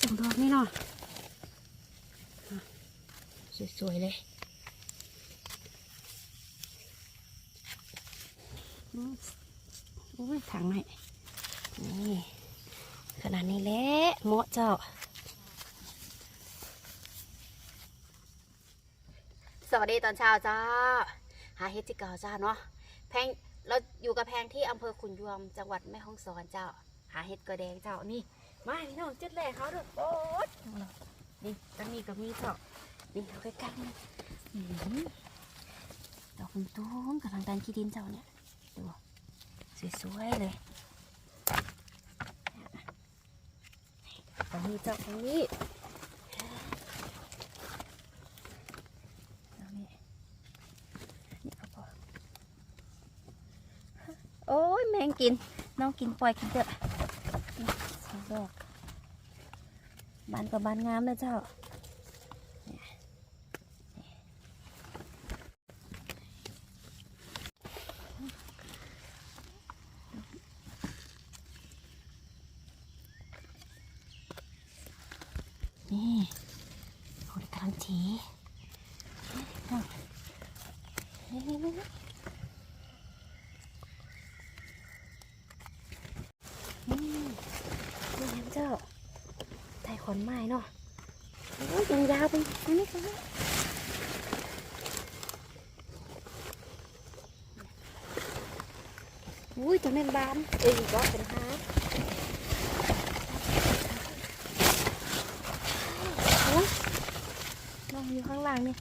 สองดอกนี่เนาะสวยๆเลยอืมโอ้ยถังไหนนี่ขนาดนี้แหละเหมาะเจ้า สวัสดีตอนเช้าจ้า หาเฮ็ดที่เก่าจ้าเนาะแพงเราอยู่กับแพงที่อำเภอขุนยวมจังหวัดแม่ฮ่องสอนเจ้า หาเฮ็ดกระแดงเจ้านี่ มาพี่น้องจุดแรกเขาเด้อโอ๊ดนี่ตรงนี้ก็มีเจ้านี่เอาใกล้ๆนี่อื้อหือดอกคุณตุ้มกำลังดันขี้ดินเจ้าเนี่ยดูสวยๆเลยตรงนี้เจ้าตรงนี้เอานี่นี่ก็พอโอ้ยแมงกิน น้องกินปล่อยกินเถอะนี่สอง ดอกบานกับบานงามนะเจ้าเนี่ยนี่โอ้ยกำลังที นี่นี่ยังเจ้าไทยข อนไม้เนาะโอ้ยยังยาวไปนี่ค่ะอุ้ยตัวแม่นบานเอ้ยก็เป็นฮาร์ดโอ้ยน้องอยู่ข้างล่างนี่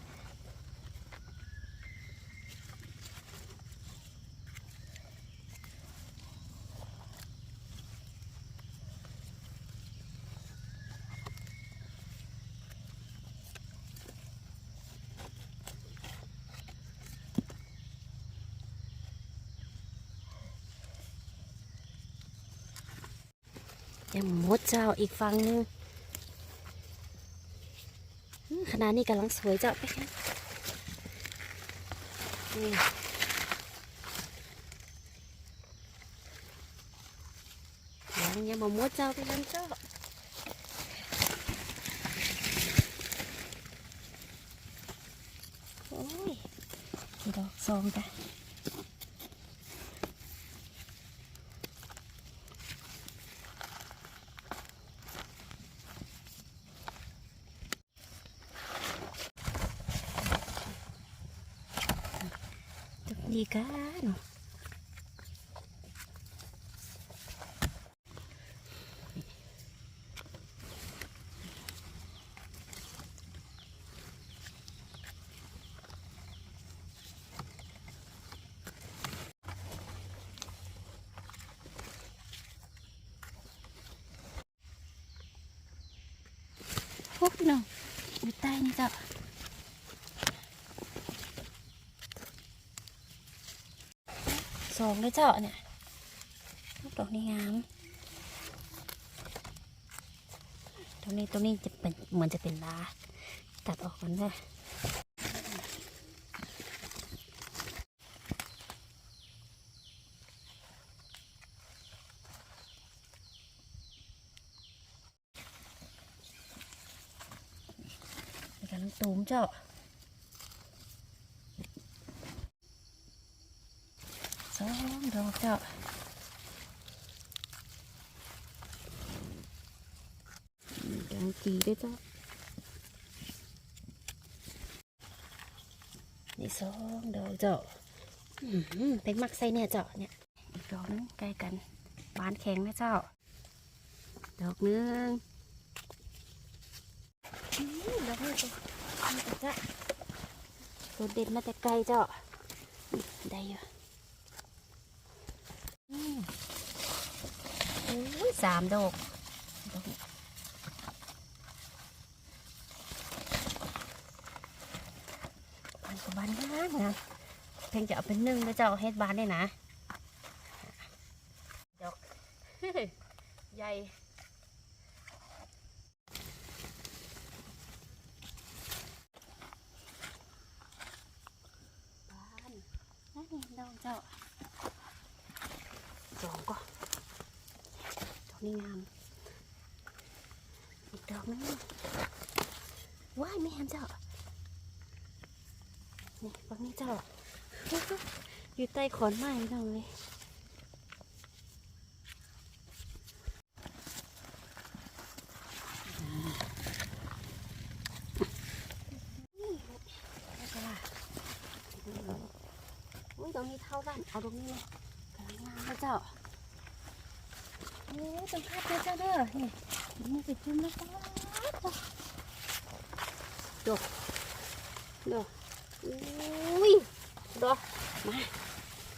ยังมดเจ้าอีกฝั่งหนึงขนาดนี้กำลังสวยเจ้าไปค่ะนี่ยังยังมามดเจ้าไปกันเจ้าโอ้ยดอกซองกัน ดีกันพวกพี่น้องอยู่ใต้นี่จ้ะ ส องเลยเจ้าเนี่ยดอกนี้งามตรงนี้ตรงนี้จะเป็นเหมือนจะเป็นลาตัดออกก่อนเลยกำลังตูมเจ้า ส องดอกเจ้าดังจีด้วยเจ้านี่สองดอกเจ้าอือหือเป็นมักไซเนี่ยเจ้าเนี่ยอีกดอกนึงใกล้กันบานแข็งนะเจ้า ดอกนึงดอกนี้ตัวนี่จ้าตัวเด็ดมาแต่ไกลเจ้าได้อยู่ อืมโอ้ยสามดอกบานกับบานงามนะเพียงจะเอาเป็นนึ่งแล้วจะเอาเฮ็ดบานได้นะ ดอกใหญ่บานนั่นนี่ดอกเจ้า สองก็ดอก นี่งาม อีกดอกนึงว้ายไม่เห็นเจ้า นี่ฟังนี่เจ้า อยู่ใต้ขอนไม้น้องเลยตรงนี้เท่าบ้านเอาตรงนี้เลยกำลังงามนะเจ้าโอ้ยสัมภาษณ์นะเจ้าเด้อนี่ นี่ไปจิ้มจ้าดูดูอุ้ยดูมา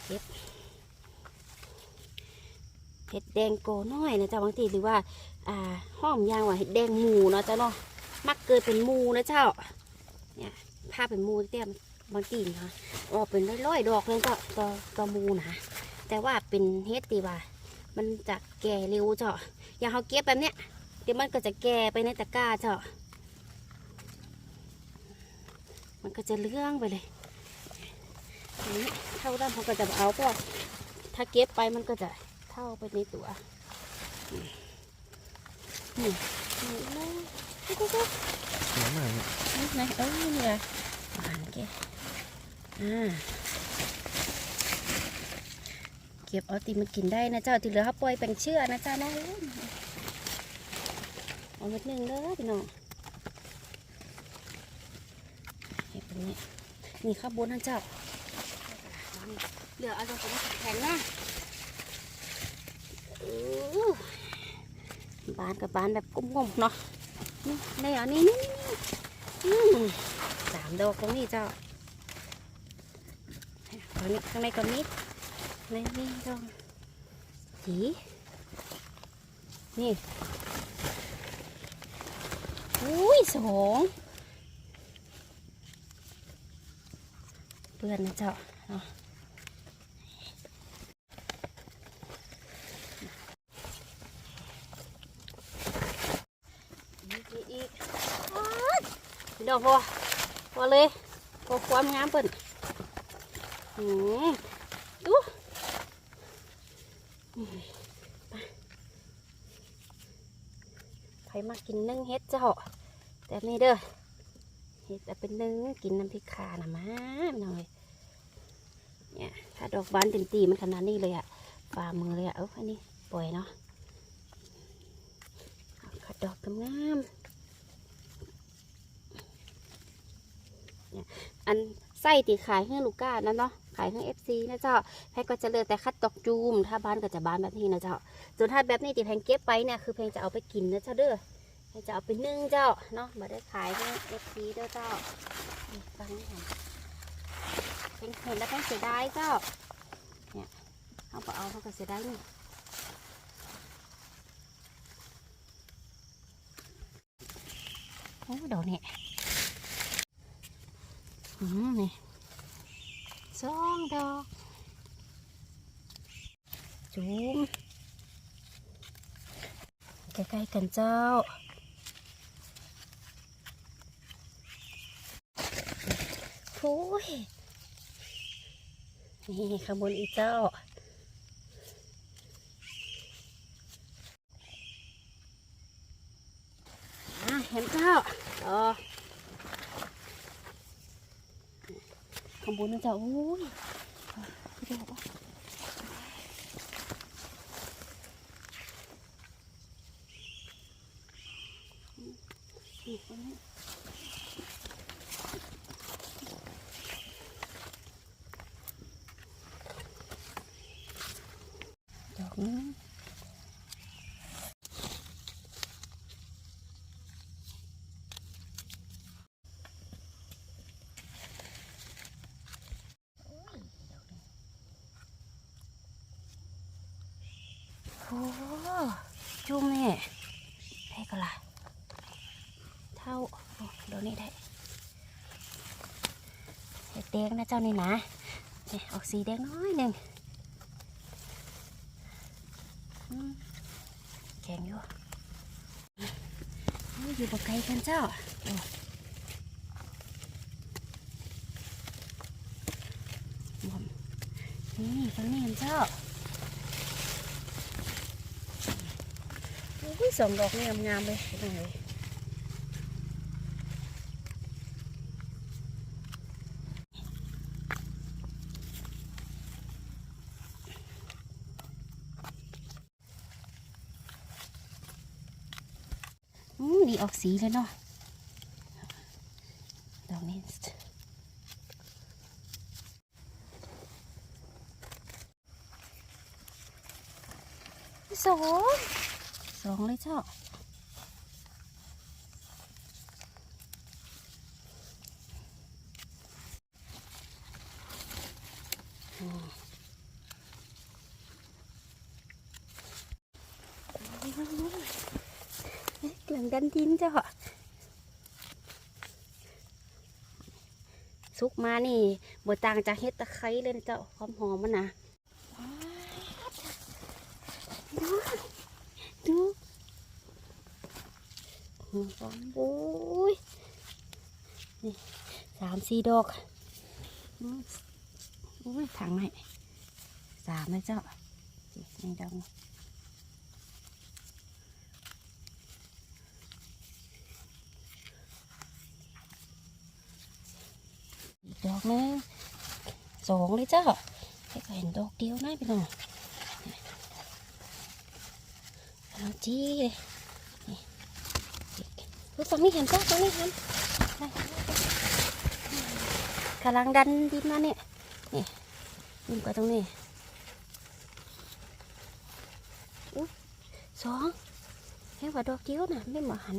เก็บเห็ดแดงโกน้อยนะเจ้าบางทีหรือว่า อ่าห้อมยางว่าเห็ดแดงหมูเนาะเจ้าเนาะมักเกิดเป็นหมูนะเจ้า เนี่ยผ้าเป็นหมูเตี้ยมบางทีนะออกเป็นร้อยๆดอกเลยก็ต่อต่อหมูนะแต่ว่าเป็นเฮ็ดตีว่า มันจะแก่เร็วเจ้าอย่างเขาเก็บแบบเนี้ย ดี๋ยวมันก็จะแก่ไปในตะกร้าเจ้า มันก็จะเลื่องไปเลยนี้เท่าด้านเขาก็จะเอาเพราะว่าถ้าเก็บไปมันก็จะเท่าไปในตัว นี่นี่เลยนี่ก็เสียมากเนี่ยนี่ไงเออนี่ไงหวานแกอ่าเก็บเอาตีมันกินได้นะเจ้าที่เหลือเขาปล่อยเป็นเชื่อนะเจ้าเนาะ เอาเม็ดหนึ่งเด้อพี่น้องเห็ดแบบนี้นี่ข้าวบนนะเจ้าเหลือเอาตรงนี้แข็งนะอู้บานกับบานแบบกุ้มๆเนาะนี่ได้เหรอนี่นี่นี่อืมสามดอกตรงนี้เจ้าตรงนี้ข้างในก็มีในนี่ดอกสีนี่อุ้ย สองเปื้อนนะเจ้าเนาะอีกอีกอีกอ๊าดองพอพอเลยพอความงามเปิ่นหืมดูไปมากินนึ่งเฮ็ดเจ้า แต่นี่เด้อเฮ็ดแต่เป็นนึ่งกินน้ำพริกขานะมาพี่น้อยเนี่ยถ้าดอกบานเต็มตีมันขนาดนี้เลยอะฝ่ามือเลยอะเอ้าอันนี้ปล่อยเนาะเอาขัดดอกงามๆอันไส้ตีขายให้ลูกก้านะเนาะขายให้เอฟซีนะเจ้าแพงก็จะเลือกแต่คัดดอกจูม ถ้าบ้านก็จะบานแบบนี้นะเจ้าส่วนถ้าแบบนี้ตีแพงเก็บไปเนี่ยคือแพงจะเอาไปกินนะเจ้าเด้อ แพงจะเอาไปนึ่งเจ้าเนาะมาได้ขายให้เอฟซีเด้อเจ้าฟังนี่ค่ะแพงเห็นแล้วแพงเสียดายเจ้าเนี่ยเอาไปเอาเขาก็เสียดายนี่โอ้ดอกเนี่ยอืมนี่สองดอกจุ่มใกล้ๆกันเจ้า โอ้ยนี่ข้างบนอีเจ้า เห็นเจ้าอ๋อข้างบนนั่นจ้าโอ้ยพี่เดียวว่านี่ตรงนี้ดอกนึง โอ้จุ่มนี่ได้ก็ละเท่าเดี๋ยวนี้ได้เดแดงนะเจ้านี่นะนี่ออกสีแดงน้อยหนึ่งอืมแข็งอยู่โอ้ยอยู่บ่ไกลกันเจ้าโอ้บอมนี่ฟังนี่กันเจ้าโอ้อุ้ยสองดอกนี่งามๆเลยพี่น้องเลยอืมนี่ ออกสีเลยเนาะดอกนี้สองสองเลยเจ้าอืมเอ๊ะเห ลืองดันดินเจ้าสุกมานี่บ่ต่างจากเห็ดตะไคร้เลยนเจ้าความหอมมันนะดูดูหอมโอ้ยนี่สามสี่ดอกอืมโอ้ยถังไหนสามเลยเจ้านี่นี่ดอกนี่อีก ดอกนึงสองเลยเจ้าให้ก็เห็นดอกเดียวนะพี่น้องเอาจี้เลยนี่ดูฝั่งนี้เห็นปะฝั่งนี้เห็นกำลังดันดินมาเนี่ยนี่ดินไปตรงนี้อุ๊ยสองเห็นว่าดอกเกี้ยวน่ะไม่เหมาหัน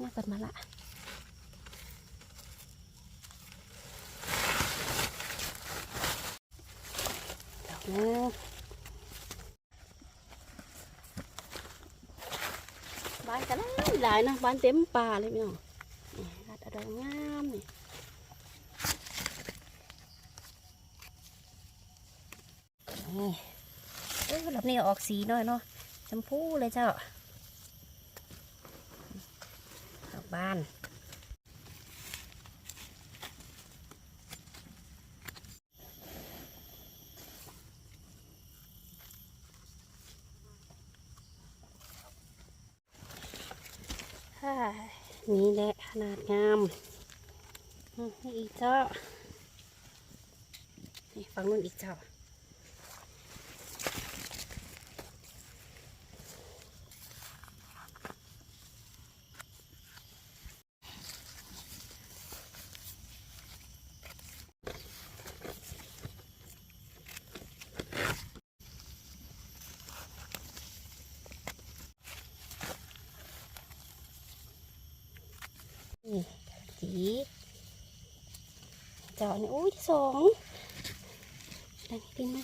น่ากันมาละดอกหนึง บานกันหลายหลายนะบานเต็มป่าเลยพี่น้องนี่รัดอาดอกงามนี่นี่เออแบบนี้ออกสีหน่อยเนาะชมพูเลยเจ้าดอกบานฮ่านี่แหละ ขนาดงามนี่อีกเจ้านี่ฝั่งนู้นอีกเจ้า นี่สีเจาะนี่อุ้ยที่ สองดันขึ้นมา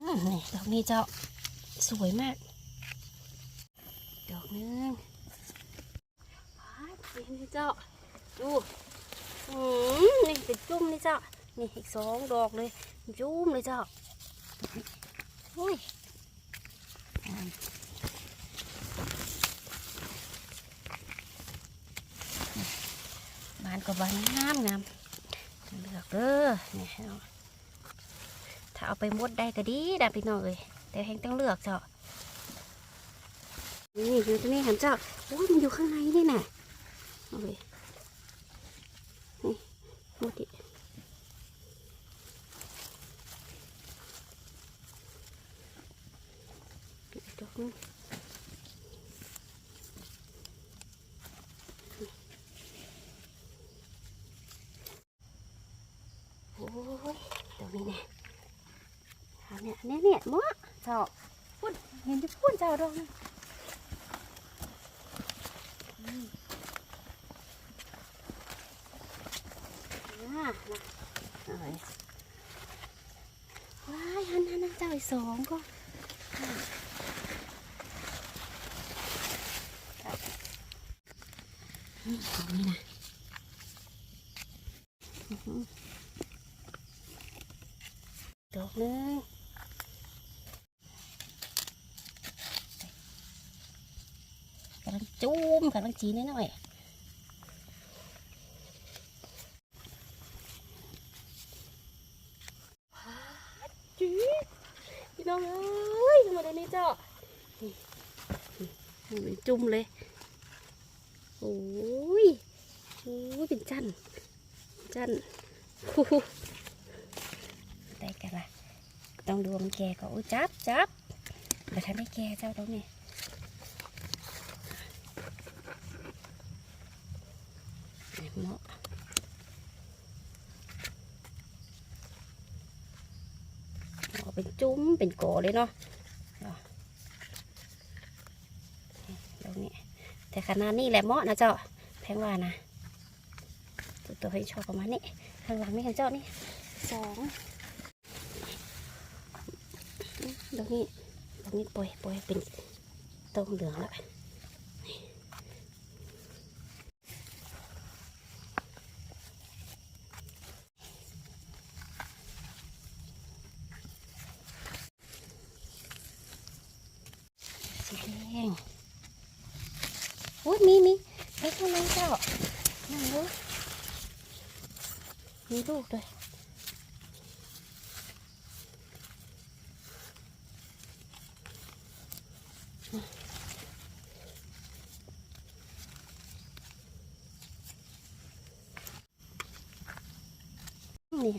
อืมนี่ดอกนี้เจาะสวยมาก ดอกนึงว้ายนี่เจ้า ดูอืมนี่เป็นจุ่มนี่เจ้า นี่อีกสองดอกเลย จุ่มเลยเจ้า อุ้ย ก็บานงามงามเลือกเด้อเนี่ยถ้าเอาไปมดได้ก็ดีนะพี่น้องเอ้ยแต่แหงต้องเลือกเจ้านี่อยู่ตรงนี้เห็นเจ้าโอ้ยมันอยู่ข้างในนี่น่ะเอาไปนี่มดดิอีกดอกหนึง โอ้ยตรงนี้เนี่ยเอาเนี่ยเนี่ยเนี่ยมะ เจ้าพุ่นเห็นจะพุ่นเจ้าดอกนี่อืมอ่านะเอาไว้ว้ายหันหันหันเจ้าอีกสองก็อืมตรงนี้นะดอกนึงกำลัง จุ่มกำลังจีนิดหน่อยจีเจ้านี่นี่เป็นจุ่มเลยโอ้ยโอ้ยเป็นจันจันฮู้ฮู้ได้กันละต้องดูว่ามันแก่ก็โอ้ยจับจับเดี๋ยวท่านได้แก่เจ้าต้องนี่นี่เหมาะ เป็นจุ้มเป็นโกอเลยเนาะเอาตรงนี้แต่ขนาดนี้แหละเหมาะนะเจ้าแพงว่านะตัวตัวให้ชอบประมาณนี้ข้างหลังนี่เห็นเจ้านี่สองตรงนี้ตรงนี้ปล่อยปล่อยเป็นตรงเหลืองแล้วสีแดง อุ้ยมีมีไปข้างในเจ้านั่งดูมีลูกด้วยนี่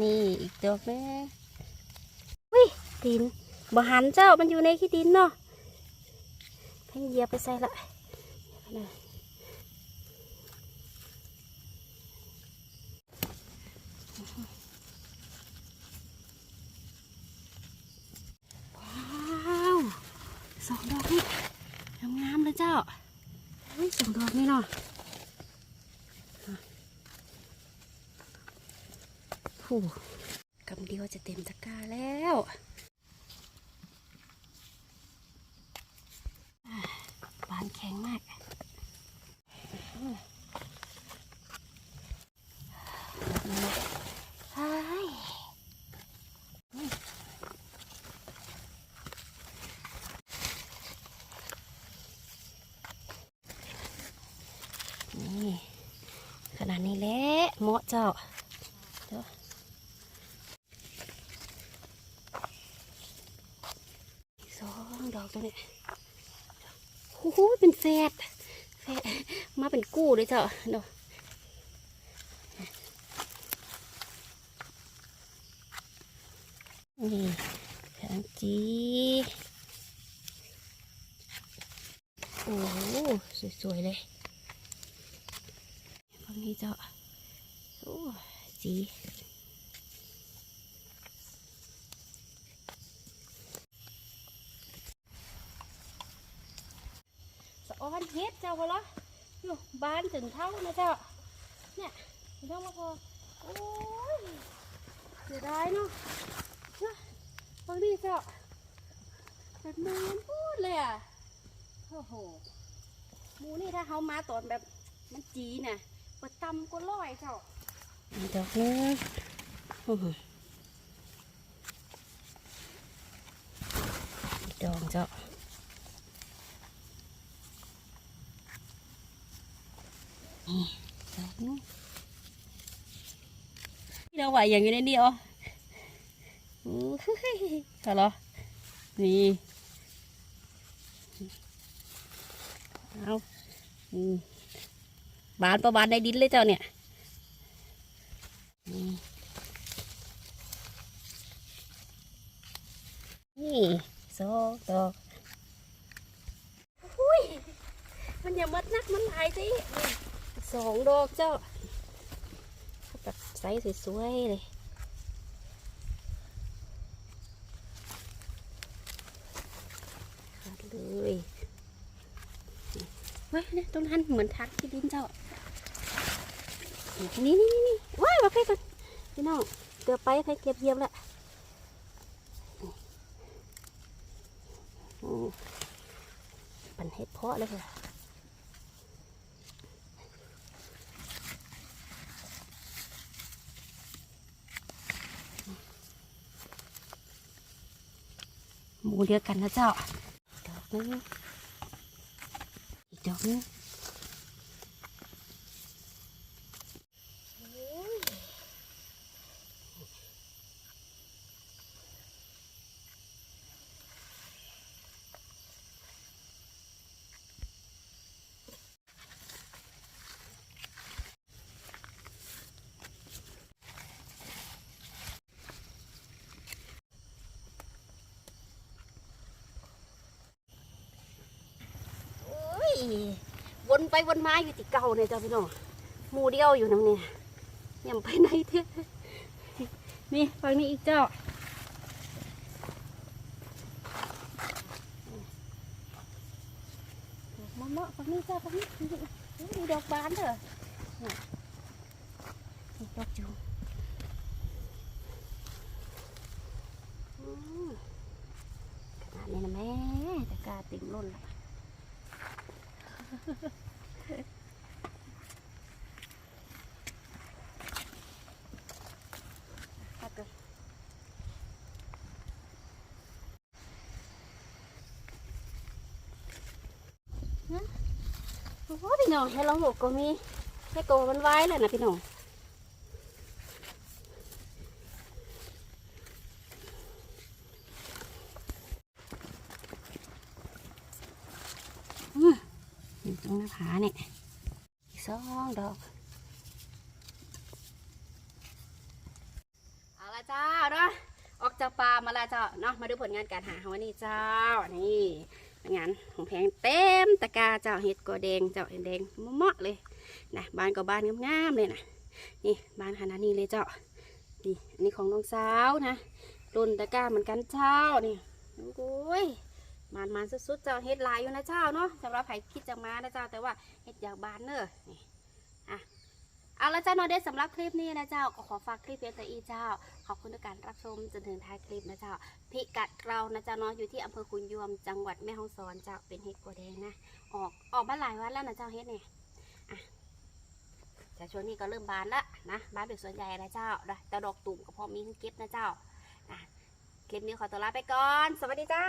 นี่อีกดอกนึงดิน บ่หันเจ้ามันอยู่ในขี้ดินเนาะเพ่งเหยียบไปใส่ละนะว้าวสองดอกนี่งามๆเลยเจ้าเฮ้ยสองดอกนี่เนาะผู้กำเดียวจะเต็มตะกร้าแล้ว บานแข็งมากเฮ้ยนี่ขนาดนี้แหละ เหมาะเจ้าเดี๋ยวสองดอกตัวนี้โอ้โหเป็นแฟดแฟดมาเป็นกู้เลยเจ้าเนาะนี่แผงจีโอ้โหสวยๆเลยพวกนี้เจ้า โอ้จีสะออนเฮ็ดเจ้าวะล่ะอยู่บ้านถึงเท่านะเจ้า เนี่ยเท่ามาพอ โอ้ยเสียดายเนาะนะบางทีเจ้าแบบมือมันพูดเลยอะ โอ้โห มูนี่ถ้าเขามาตอนแบบมันจีน่ะเปิดตำก็ร้อยเจ้า ดอกนึงดอกเจ้าดอกนึงที่เราไหวอย่างอยู่ในนี้อ๋อโอ้ยเหรอนี่ เอาบานประบานในดินเลยเจ้าเนี่ยอืมนี่สองดอกอุ้ยมันอย่า มันหลายสิสองดอกเจ้าแบบไซส์สวยๆเลยขาดเลยว้ยเนี่ยตรงนั้นเหมือนทักที่ดินเจ้า นี่นี่นี่นี่ว้ายมาใกล้กันพี่น้องเกือบไปไปเก็บเยียบละอืมปั่นเห็ดเพาะเลยค่ะ มูเดียวกันนะเจ้า ดอกนึงอีกดอกนึง วนไปวนมาอยู่ติเก่าเนี่ยเจ้าพี่น้องหมูเดียวอยู่น้ำเนี่ยยังไปไหนเถอะนี่ฝั่งนี้อีกเจ้ามะม่วงฝั่งนี้จ้าฝั่งนี้นี่นี่มีดอกบานเด้อนี่นี่ดอกจูงอืมขนาดนี้นะแม่ตะกร้าติ่งล้นละเอาเกิน โอ้พี่น้องให้เราหกก็มีให้โกมันไว้เลยนะพี่น้องอืมอยู่ตรงหน้าผาเนี่ยสองดอกเอาละเจ้าเนาะออกจากป่ามาละเจ้าเนาะมาดูผลงานการหาของวันนี้เจ้านี่ งานของแพงเต็มตะกาเจ้าเห็ดกอแดงเจ้าเห็ดแดงเหมาะๆเลยนะบ้านก็บ้านงามๆเลยนะนี่บ้านขนาดนี้เลยเจ้านี่อันนี้ของน้องสาวนะรุ่นตะกาเหมือนกันเจ้านี่โอ้ยมันมันสุดๆเจ้าเฮ็ดลายอยู่นะเจ้าเนาะสำหรับใครคิดจะมานะเจ้าแต่ว่าเฮ็ดอยากบานเนอะนี่อะ เอาละเจ้าเนอเดสสำหรับคลิปนี้นะเจ้าก็ขอฝากคลิปเพียงแต่อีเจ้า ขอบคุณทุกการรับชมจนถึงท้ายคลิปนะเจ้า พิกัดเรานะเจ้าเนาะอยู่ที่อำเภอคุนยวมจังหวัดแม่ฮ่องสอนเจ้าเป็นเฮ็ดกัวแดงนะ ออกออกมาหลายวันแล้วนะเจ้าเฮ็ดเนี่ยอะแต่ช่วงนี้ก็เริ่มบานละนะบานเป็นส่วนใหญ่นะเจ้าแต่ดอกตุ่มก็พอมีให้เก็บนะเจ้าคลิปนี้ขอตัวลาไปก่อน สวัสดีเจ้า